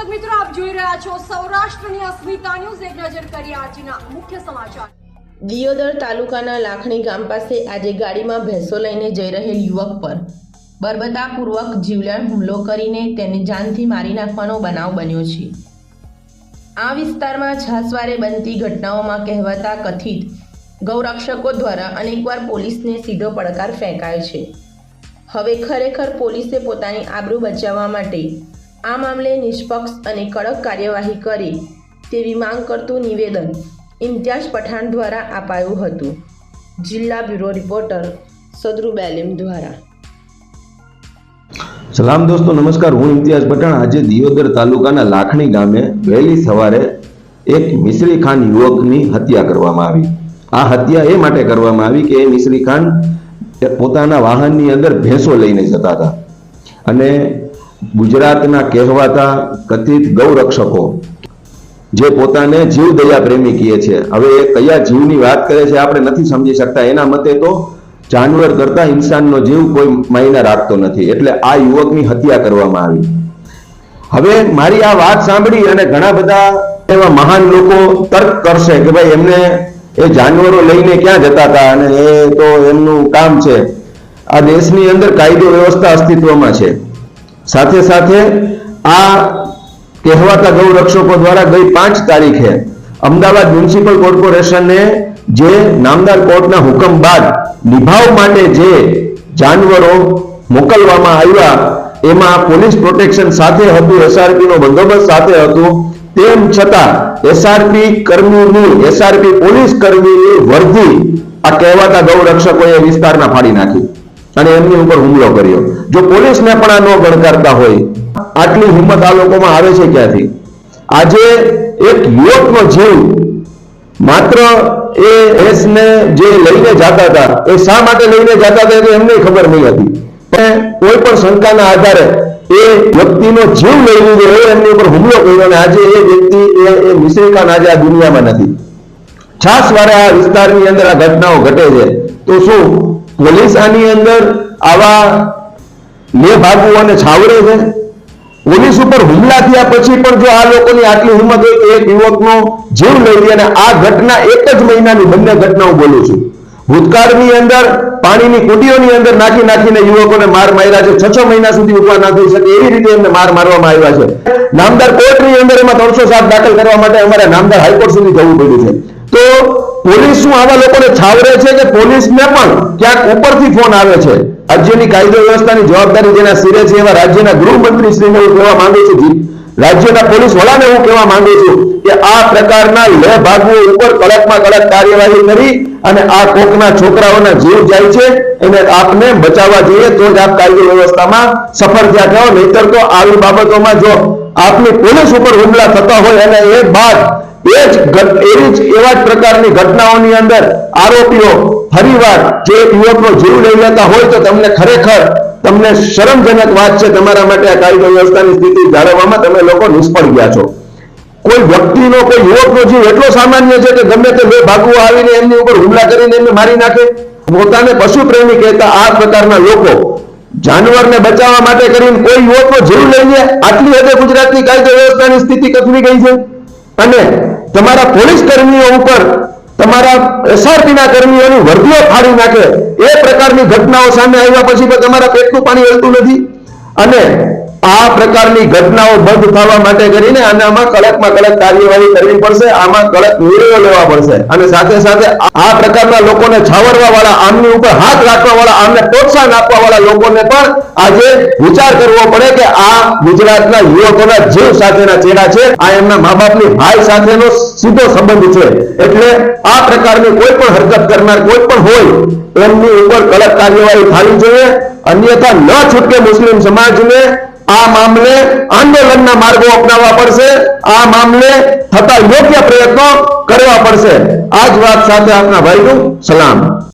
દર્શક મિત્રો, આપ જોઈ રહ્યા છો સૌરાષ્ટ્રની અસ્મિતા ન્યૂઝ. એક નજર કરીએ આજના મુખ્ય સમાચાર. દિયોદર તાલુકાના લાખણી ગામ પાસે આજે ગાડીમાં ભેંસો લઈને જઈ રહેલ યુવક પર બર્બતાપૂર્વક જીવલેણ હુમલો કરીને તેને જાનથી મારી નાખવાનો બનાવ બન્યો છે. આ વિસ્તારમાં છાસવારે બનતી ઘટનાઓમાં કહેવાતા કથિત ગૌરક્ષકો દ્વારા અનેકવાર પોલીસને સીધો પડકાર ફેંકાયો છે. હવે ખરેખર પોલીસે પોતાની આબરૂ બચાવવા માટે આ મામલે નિષ્પક્ષ અને કડક કાર્યવાહી કરે તેવી માંગ કરતું નિવેદન ઇમ્તિયાઝ પઠાણ દ્વારા અપાયું હતું. જિલ્લા બ્યુરો રિપોર્ટર સદરુ બેલેમ દ્વારા. સલામ દોસ્તો, નમસ્કાર. હું ઇમ્તિયાઝ પઠાણ. આજે દિયોદર તાલુકાના લાખણી ગામે વહેલી સવારે એક મિશ્રી ખાન યુવકની હત્યા કરવામાં આવી. આ હત્યા એ માટે કરવામાં આવી કે એ મિશ્રી ખાન પોતાના વાહનની અંદર ભેંસો લઈને જતા હતા. અને ગુજરાતના કહેવાતા કથિત ગૌરક્ષકો, જે પોતાને જીવ દયા પ્રેમી કહે છે. હવે એ કયા જીવની વાત કરે છે આપણે નથી સમજી શકતા. એના મતે તો જાનવર કરતા ઇન્સાનનો જીવ કોઈ માયના રાખતો નથી. એટલે આ યુવકની હત્યા કરવામાં આવી. હવે મારી આ વાત સાંભળી અને ઘણા બધા એવા મહાન લોકો તર્ક કરશે કે ભાઈ એમને એ જાનવરો લઈને ક્યાં જતા હતા અને એ તો એમનું કામ છે. આ દેશની અંદર કાયદો વ્યવસ્થા અસ્તિત્વમાં છે. સાથે સાથે આ કહેવાતા ગૌરક્ષકો દ્વારા ગઈ પાંચ તારીખે અમદાવાદ મ્યુનિસિપલ કોર્પોરેશને જે નામદાર કોર્ટના હુકમ બાદ નિભાવ માટે જે જાનવરો મોકલવામાં આવ્યા, એમાં પોલીસ પ્રોટેક્શન સાથે હતું એસઆરપી નો બંદોબસ્ત સાથે હતું. તેમ છતાં એસઆરપી કર્મીની એસઆરપી પોલીસ કર્મીની વર્ધી આ કહેવાતા ગૌરક્ષકોએ વિસ્તારમાં ફાડી નાખી અને એમની ઉપર હુમલો કર્યો. જો પોલીસને પણ આ ન ગણકારતા હોય, આટલી હિંમત આ લોકોમાં આવે છે ક્યાંથી? આજે એક યુવકનો જીવ માત્ર એ એસને જે લઈને જતા હતા, એ શા માટે લઈને જતા હતા એ તો એમને ખબર નહીં હતી. પણ કોઈ પણ શંકાના આધારે એ વ્યક્તિનો જીવ લઈ લીધો એ એમની ઉપર હુમલો કર્યો અને આજે એ વ્યક્તિ એ મિશ્રિકાન આજે આ દુનિયામાં નથી. છાસ વારે આ વિસ્તારની અંદર આ ઘટનાઓ ઘટે છે. તો શું પોલીસ આની અંદર આવા લે અને છાવરે છે. પોલીસ ઉપર હુમલા થયા પછી પણ જો આ લોકોની આટલી હિંમત હોય એક યુવકનો જીવ લઈ લે અને આ ઘટના એક જ મહિનાની બંને ઘટનાઓ બોલું છું. ભૂતકાળની અંદર, પાણીની કુટીઓની અંદર નાખી નાખીને યુવકોને માર માર્યા છે. છ છ મહિના સુધી ઊભા ના થઈ શકે એવી રીતે એમને માર મારવામાં આવ્યા છે. નામદાર કોર્ટની અંદર એમાં ત્રણસો દાખલ કરવા માટે અમારે નામદાર હાઈકોર્ટ સુધી જવું પડ્યું છે. તો પોલીસ શું આવા લોકોને છાવરે છે કે પોલીસને પણ ક્યાંક ઉપરથી ફોન આવે છે? રાજ્યની કાયદો વ્યવસ્થાની જવાબદારી જેના સિરે છે એવા રાજ્યના ગૃહમંત્રી હું કહેવા માંગુ છું રાજ્યના પોલીસ વડાને હું કહેવા માંગુ છું કે આ પ્રકારના લે ઉપર કડકમાં કડક કાર્યવાહી કરી અને આ કોકના છોકરાઓના જીવ જાય છે, એને આપને બચાવવા જોઈએ તો જ આપ કાયદો વ્યવસ્થામાં સફળ થયા થાઓ. નહીતર તો આવી બાબતોમાં જો આપની પોલીસ ઉપર હુમલા થતા હોય અને એ બાદ એ જ એવી જ, એવા જ પ્રકારની ઘટનાઓની અંદર આરોપીઓ ફરીવાર જો એક યુવકનો જીવ લઈ લેતા હોય તો તમને ખરેખર તમને શરમજનક વાત છે તમારા માટે આ કાયદો વ્યવસ્થાની સ્થિતિ જાળવવામાં તમે લોકો નિષ્ફળ ગયા છો. કોઈ વ્યક્તિનો, કોઈ યુવકનો જીવ એટલો સામાન્ય છે કે ગમે તે બે ભાગુઓ આવીને એમની ઉપર હુમલા કરીને એમને મારી નાખે. પોતાને પશુ પ્રેમી કહેતા આ પ્રકારના લોકો જાનવરને બચાવવા માટે કરીને કોઈ યુવકનો જીવ લઈ લે આટલી હદે ગુજરાતની કાયદો વ્યવસ્થાની સ્થિતિ કથવી ગઈ છે. અને તમારા પોલીસ કર્મીઓ ઉપર તમારા એસઆરપીના કર્મીઓની વર્દીઓ ફાડી નાખે. એ પ્રકારની ઘટનાઓ સામે આવ્યા પછી પણ તમારા પેટનું પાણી હલતું નથી. અને આ પ્રકારની ઘટનાઓ બંધ થવા માટે કરીને આમાં કડકમાં કડક કાર્યવાહી કરવી પડશે, આમાં કડક નિર્ણયો લેવા પડશે. અને સાથે સાથે આ પ્રકારના લોકોને છાવરવા વાળા આમની ઉપર હાથ રાખવા વાળા આમને પ્રોત્સાહન આપવા વાળા લોકોને પણ આજે વિચાર કરવો પડે કે આ ગુજરાતના યુવકોના જીવ સાથેના ચેડા છે, આ એમના મા બાપની ભાઈ સાથેનો સીધો સંબંધ છે. એટલે આ પ્રકારની કોઈ પણ હરકત કરનાર કોઈ પણ હોય, એમની ઉપર કડક કાર્યવાહી થવી જોઈએ. અન્યથા ન છૂટકે મુસ્લિમ સમાજને આ મામલે આંદોલનના માર્ગો અપનાવવા પડશે. આ મામલે થતા યોગ્ય પ્રયત્નો કરવા પડશે. આ જ વાત સાથે આપના ભાઈનું સલામ.